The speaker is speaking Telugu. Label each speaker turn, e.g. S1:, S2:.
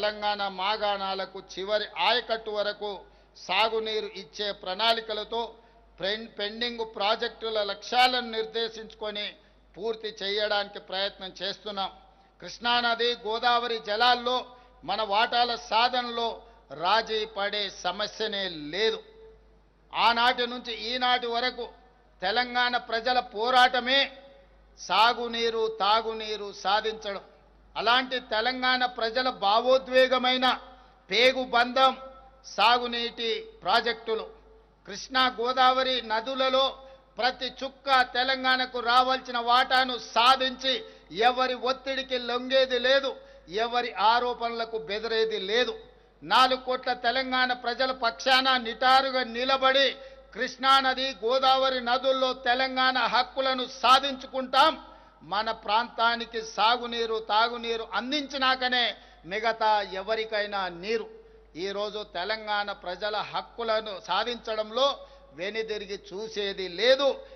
S1: తెలంగాణ మాగాణాలకు చివరి ఆయకట్టు వరకు సాగునీరు ఇచ్చే ప్రణాళికలతో పెండింగ్ ప్రాజెక్టుల లక్ష్యాలను నిర్దేశించుకొని పూర్తి చేయడానికి ప్రయత్నం చేస్తున్నాం. కృష్ణానది గోదావరి జలాల్లో మన వాటాల సాధనలో రాజీ పడే సమస్యనే లేదు. ఆనాటి నుంచి ఈనాటి వరకు తెలంగాణ ప్రజల పోరాటమే సాగునీరు తాగునీరు సాధించడం. అలాంటి తెలంగాణ ప్రజల భావోద్వేగమైన పేగు బంధం సాగునీటి ప్రాజెక్టులు. కృష్ణా గోదావరి నదులలో ప్రతి చుక్క తెలంగాణకు రావాల్సిన వాటాను సాధించి ఎవరి ఒత్తిడికి లొంగేది లేదు ఎవరి ఆరోపణలకు బెదిరేది లేదు. నాలుగు కోట్ల తెలంగాణ ప్రజల పక్షాన నిటారుగా నిలబడి కృష్ణానది గోదావరి నదుల్లో తెలంగాణ హక్కులను సాధించుకుంటాం. మన ప్రాంతానికి సాగునీరు తాగునీరు అందించినాకనే మిగతా ఎవరికైనా నీరు. ఈరోజు తెలంగాణ ప్రజల హక్కులను సాధించడంలో వెనుదిరిగి చూసేది లేదు.